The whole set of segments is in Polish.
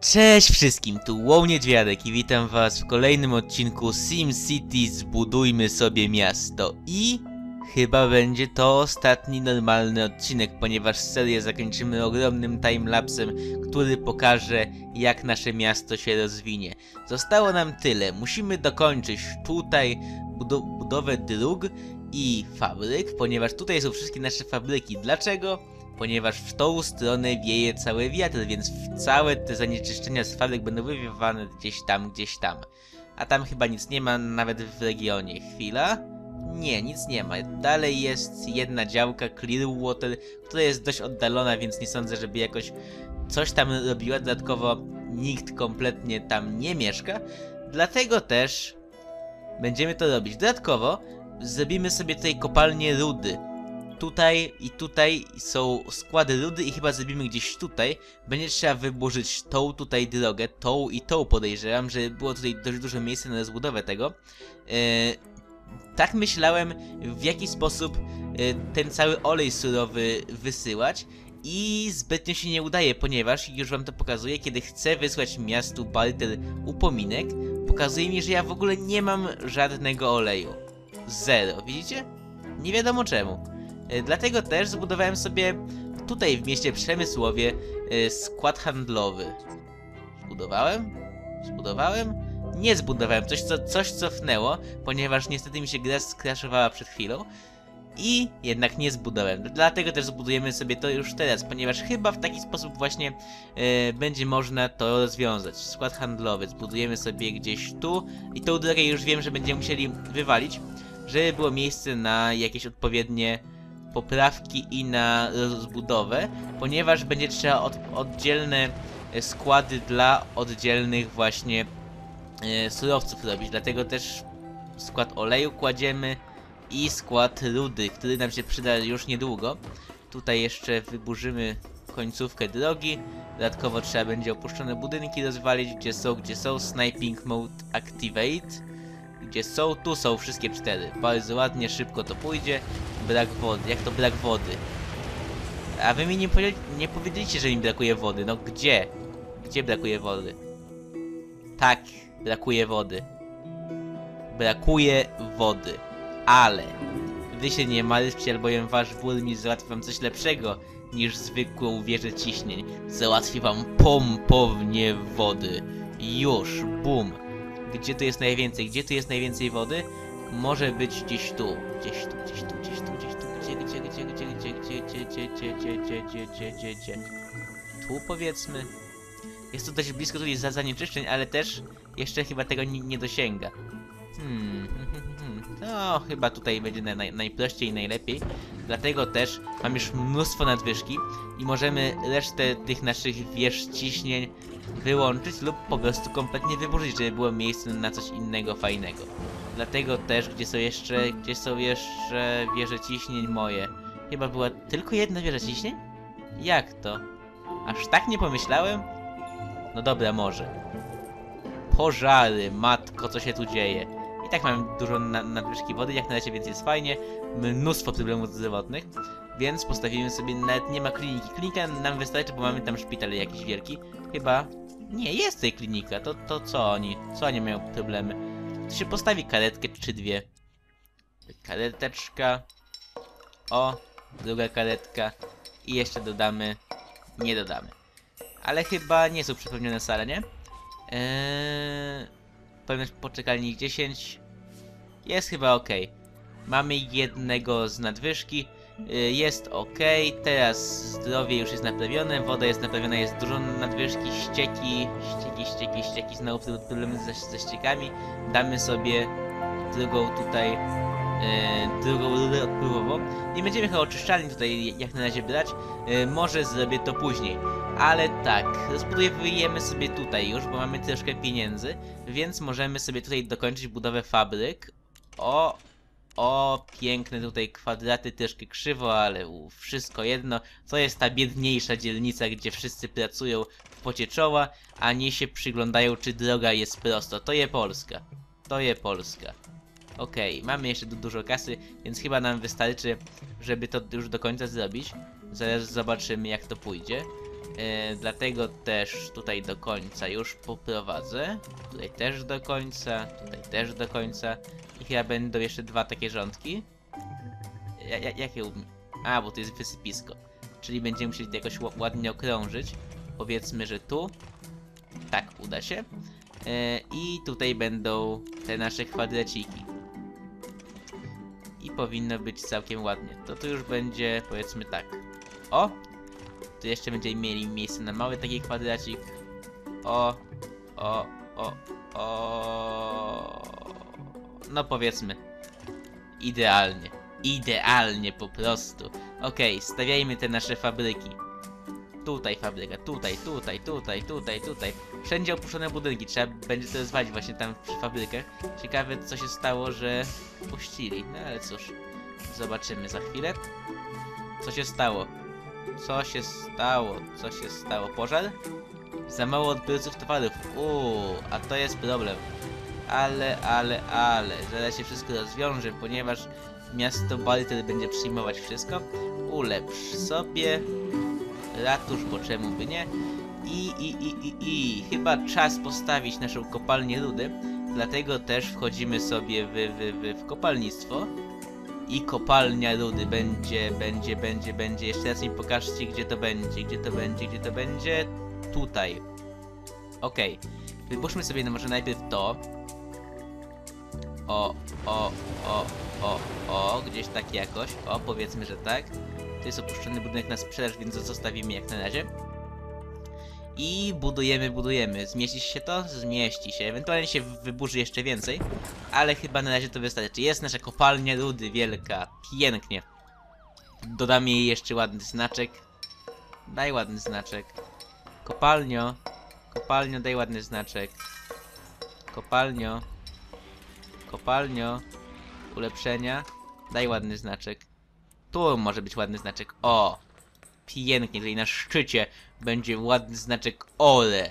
Cześć wszystkim, tu Łoł Niedźwiadek i witam was w kolejnym odcinku SimCity Zbudujmy sobie miasto i chyba będzie to ostatni normalny odcinek, ponieważ serię zakończymy ogromnym timelapsem, który pokaże jak nasze miasto się rozwinie. Zostało nam tyle, musimy dokończyć tutaj budo- budowę dróg i fabryk, ponieważ tutaj są wszystkie nasze fabryki. Dlaczego? Ponieważ w tą stronę wieje cały wiatr, więc całe te zanieczyszczenia z fabryk będą wywiewane gdzieś tam, gdzieś tam. A tam chyba nic nie ma, nawet w regionie. Chwila? Nie, nic nie ma. Dalej jest jedna działka, Clearwater, która jest dość oddalona, więc nie sądzę, żeby jakoś coś tam robiła. Dodatkowo nikt kompletnie tam nie mieszka, dlatego też będziemy to robić. Dodatkowo zrobimy sobie tutaj kopalnię rudy tutaj i tutaj są składy rudy i chyba zrobimy gdzieś tutaj. Będzie trzeba wyburzyć tą tutaj drogę, tą i tą podejrzewam, że było tutaj dość dużo miejsca na rozbudowę tego. Yy, tak myślałem, w jaki sposób yy, ten cały olej surowy wysyłać. I zbytnio się nie udaje, ponieważ już wam to pokazuję, kiedy chcę wysłać miastu barter upominek, pokazuje mi, że ja w ogóle nie mam żadnego oleju. Zero, widzicie? Nie wiadomo czemu. E, Dlatego też zbudowałem sobie tutaj w mieście Przemysłowie e, skład handlowy. Zbudowałem? Zbudowałem? Nie zbudowałem, coś, co, coś cofnęło, ponieważ niestety mi się gra skraszowała przed chwilą. I jednak nie zbudowałem. Dlatego też zbudujemy sobie to już teraz, ponieważ chyba w taki sposób właśnie e, będzie można to rozwiązać. Skład handlowy zbudujemy sobie gdzieś tu i tą drogę już wiem, że będziemy musieli wywalić, żeby było miejsce na jakieś odpowiednie poprawki i na rozbudowę, ponieważ będzie trzeba od, oddzielne e, składy dla oddzielnych właśnie e, surowców robić. Dlatego też skład oleju kładziemy i skład rudy, który nam się przyda już niedługo. Tutaj jeszcze wyburzymy końcówkę drogi. Dodatkowo trzeba będzie opuszczone budynki rozwalić, gdzie są, gdzie są. Sniping Mode Activate. Gdzie są, tu są wszystkie cztery. Bardzo ładnie, szybko to pójdzie. Brak wody. Jak to brak wody? A wy mi nie, powie nie powiedzieliście, że mi brakuje wody. No gdzie? Gdzie brakuje wody? Tak, brakuje wody. Brakuje wody. Ale wy się nie martwcie, albowiem wasz burmistrz załatwi wam coś lepszego niż zwykłą wieżę ciśnień. Załatwi wam pompownię wody. Już, bum. Gdzie tu jest najwięcej? Gdzie tu jest najwięcej wody? Może być gdzieś tu. Gdzieś tu, gdzieś tu, gdzieś tu, gdzieś tu. Gdzie, gdzie, gdzie, gdzie, gdzie, gdzie, gdzie, gdzie, gdzie, gdzie, gdzie, gdzie, gdzie, gdzie. Tu powiedzmy. Jest to dość blisko tutaj za zanieczyszczeń, ale też jeszcze chyba tego nie, dosięga. Hmm, hmm, hmm. No, chyba tutaj będzie na, naj, najprościej i najlepiej. Dlatego też mam już mnóstwo nadwyżki i możemy resztę tych naszych wież ciśnień wyłączyć lub po prostu kompletnie wyburzyć, żeby było miejsce na coś innego fajnego. Dlatego też, gdzie są jeszcze, gdzie są jeszcze wieże ciśnień moje? Chyba była tylko jedna wieża ciśnień? Jak to? Aż tak nie pomyślałem? No dobra, może. Pożary, matko, co się tu dzieje? I tak mam dużo na nadwyżki wody, jak na razie więc jest fajnie. Mnóstwo problemów zdrowotnych. Więc postawimy sobie, nawet nie ma kliniki. Klinika nam wystarczy, bo mamy tam szpital jakiś wielki. Chyba... Nie, jest tutaj klinika. To, to co oni? Co oni mają problemy? To się postawi karetkę czy dwie. Kareteczka. O, druga karetka. I jeszcze dodamy... Nie dodamy. Ale chyba nie są przepełnione sale, nie? Eee... Pewność poczekalni 10. Jest chyba ok. Mamy jednego z nadwyżki. Y, Jest ok. Teraz zdrowie już jest naprawione. Woda jest naprawiona, jest dużo nadwyżki. Ścieki, ścieki, ścieki, ścieki. Znowu pro- problemy ze, ze ściekami. Damy sobie drugą tutaj. Yy, drugą rurę odpływową. Nie będziemy chyba oczyszczalni tutaj jak na razie brać. Yy, może zrobię to później. Ale tak, rozbudujemy sobie tutaj już, bo mamy troszkę pieniędzy, więc możemy sobie tutaj dokończyć budowę fabryk. O, o, piękne tutaj kwadraty, troszkę krzywo, ale u, wszystko jedno. To jest ta biedniejsza dzielnica, gdzie wszyscy pracują w pocie czoła, a nie się przyglądają, czy droga jest prosto. To je Polska. To je Polska. Okej, mamy jeszcze du dużo kasy, więc chyba nam wystarczy, żeby to już do końca zrobić. Zaraz zobaczymy, jak to pójdzie. E, dlatego też tutaj do końca już poprowadzę. Tutaj też do końca, tutaj też do końca. Chyba będą jeszcze dwa takie rządki. Ja, ja, jakie. A, bo to jest wysypisko. Czyli będziemy musieli jakoś ła- ładnie okrążyć. Powiedzmy, że tu. Tak, uda się. E, I tutaj będą te nasze kwadraciki. I powinno być całkiem ładnie. To tu już będzie, powiedzmy tak. O! Tu jeszcze będziemy mieli miejsce na mały taki kwadracik. O, o, o, o. No powiedzmy. Idealnie. Idealnie po prostu. Okej, stawiajmy te nasze fabryki. Tutaj fabryka, tutaj, tutaj, tutaj, tutaj, tutaj. Wszędzie opuszczone budynki, trzeba będzie to rozwalić właśnie tam przy fabrykach. Ciekawe co się stało, że puścili. No ale cóż, zobaczymy za chwilę. Co się stało? Co się stało? Co się stało? Pożar? Za mało odbiorców towarów. Uuu, a to jest problem. Ale, ale, ale. Zaraz się wszystko rozwiąże, ponieważ miasto Balter będzie przyjmować wszystko. Ulepsz sobie. Ratusz, bo czemu by nie? I, i, i, i, i. Chyba czas postawić naszą kopalnię rudy. Dlatego też wchodzimy sobie w, w, w, w kopalnictwo. I kopalnia rudy będzie, będzie, będzie, będzie. Jeszcze raz mi pokażcie, gdzie to będzie, gdzie to będzie, gdzie to będzie. Tutaj. Okej. Wypuszczmy sobie no może najpierw to. O, o, o, o, o, gdzieś tak jakoś. O, powiedzmy, że tak. To jest opuszczony budynek na sprzedaż, więc zostawimy jak na razie. I budujemy, budujemy. Zmieści się to? Zmieści się. Ewentualnie się wyburzy jeszcze więcej. Ale chyba na razie to wystarczy. Jest nasza kopalnia rudy wielka. Pięknie. Dodamy jej jeszcze ładny znaczek. Daj ładny znaczek. Kopalnio. Kopalnio, daj ładny znaczek. Kopalnio. Kopalnio. Ulepszenia. Daj ładny znaczek. Tu może być ładny znaczek. O! Pięknie, tutaj na szczycie będzie ładny znaczek OLE.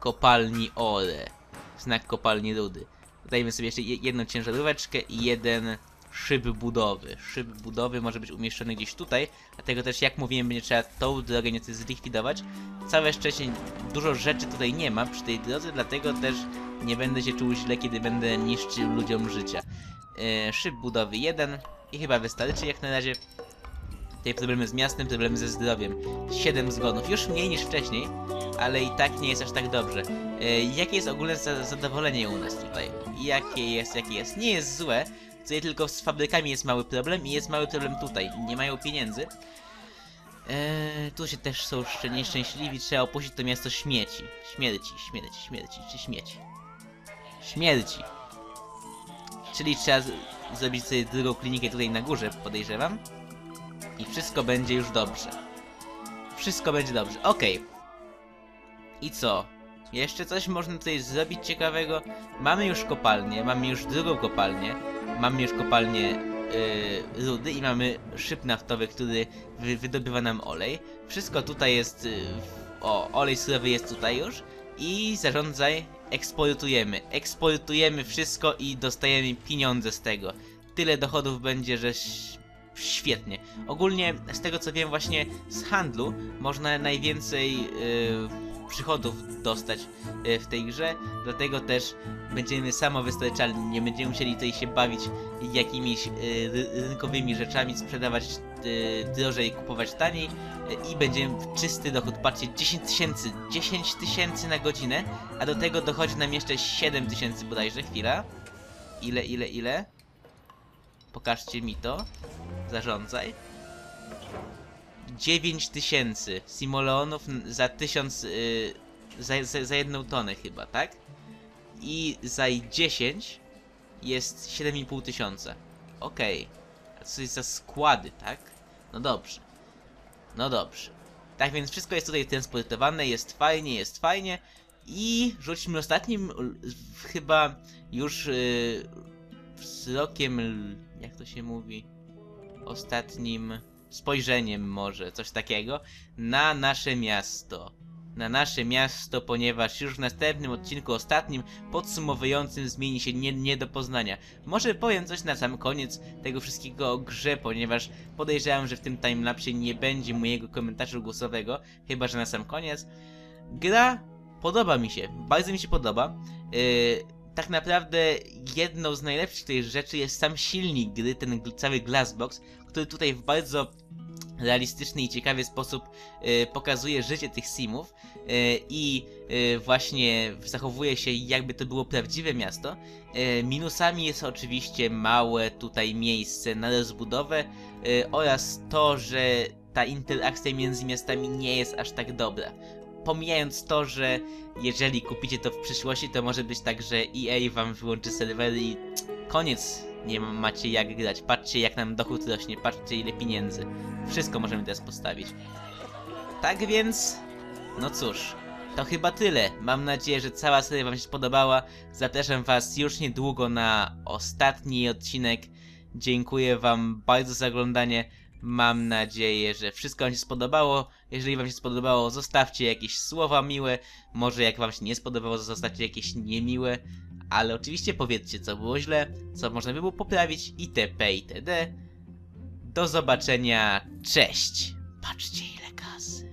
Kopalni OLE. Znak kopalni rudy. Dodajmy sobie jeszcze je- jedną ciężaróweczkę i jeden szyb budowy. Szyb budowy może być umieszczony gdzieś tutaj, dlatego też jak mówiłem, będzie trzeba tą drogę nieco zlikwidować. Całe szczęście dużo rzeczy tutaj nie ma przy tej drodze, dlatego też nie będę się czuł źle, kiedy będę niszczył ludziom życia. E, szyb budowy 1 i chyba wystarczy jak na razie. Tutaj problemy z miastem, problemy ze zdrowiem. 7 zgonów, już mniej niż wcześniej, ale i tak nie jest aż tak dobrze. E, jakie jest ogólne za zadowolenie u nas tutaj? Jakie jest, jakie jest? Nie jest złe, tutaj tylko z fabrykami jest mały problem i jest mały problem tutaj. Nie mają pieniędzy. Eee, tu się też są nieszczęśliwi, trzeba opuścić to miasto śmieci. Śmierci, śmierci, śmierci, czy śmieci? Śmierci. Czyli trzeba zrobić sobie drugą klinikę tutaj na górze, podejrzewam. I wszystko będzie już dobrze. Wszystko będzie dobrze, okej. I co? Jeszcze coś można tutaj zrobić ciekawego? Mamy już kopalnię, mamy już drugą kopalnię, mamy już kopalnię yy, rudy i mamy szyb naftowy, który wy, wydobywa nam olej. Wszystko tutaj jest... Yy, o, olej surowy jest tutaj już. I zarządzaj, eksportujemy. Eksportujemy wszystko i dostajemy pieniądze z tego. Tyle dochodów będzie, że świetnie. Ogólnie, z tego co wiem, właśnie z handlu można najwięcej yy, przychodów dostać yy, w tej grze, dlatego też będziemy samowystarczalni, nie będziemy musieli tutaj się bawić jakimiś ry- rynkowymi rzeczami, sprzedawać yy, drożej, kupować taniej i będziemy w czysty dochód, patrzcie, 10 tysięcy, 10 tysięcy na godzinę, a do tego dochodzi nam jeszcze 7 tysięcy bodajże, chwila. Ile, ile, ile? Pokażcie mi to. Zarządzaj. 9 tysięcy simoleonów n- za 1000, yy, za, za, za jedną tonę chyba, tak? I za 10 jest 7,5 tysiąca. Okej. A co jest za składy, tak? No dobrze. No dobrze. Tak więc wszystko jest tutaj transportowane, jest fajnie, jest fajnie. I rzućmy ostatnim, chyba już yy, jak to się mówi? Ostatnim spojrzeniem może, coś takiego, na nasze miasto. na nasze miasto, ponieważ już w następnym odcinku, ostatnim, podsumowującym, zmieni się nie, nie do poznania. Może powiem coś na sam koniec tego wszystkiego o grze, ponieważ podejrzewam, że w tym timelapsie nie będzie mojego komentarzu głosowego, chyba że na sam koniec. Gra podoba mi się, bardzo mi się podoba. Yy, tak naprawdę jedną z najlepszych tej rzeczy jest sam silnik gry, ten cały Glassbox, który tutaj w bardzo realistyczny i ciekawy sposób e, pokazuje życie tych simów e, i e, właśnie zachowuje się jakby to było prawdziwe miasto. Minusami jest oczywiście małe tutaj miejsce na rozbudowę oraz to, że ta interakcja między miastami nie jest aż tak dobra. Pomijając to, że jeżeli kupicie to w przyszłości, to może być tak, że EA wam wyłączy serwery i koniec, nie macie jak grać. Patrzcie jak nam dochód rośnie, patrzcie ile pieniędzy. Wszystko możemy teraz postawić. Tak więc, no cóż, to chyba tyle. Mam nadzieję, że cała seria Wam się spodobała. Zapraszam Was już niedługo na ostatni odcinek. Dziękuję Wam bardzo za oglądanie. Mam nadzieję, że wszystko Wam się spodobało. Jeżeli Wam się spodobało, zostawcie jakieś słowa miłe. Może jak Wam się nie spodobało, zostawcie jakieś niemiłe. Ale oczywiście powiedzcie, co było źle, co można by było poprawić itp. itd. Do zobaczenia. Cześć. Patrzcie ile kasy.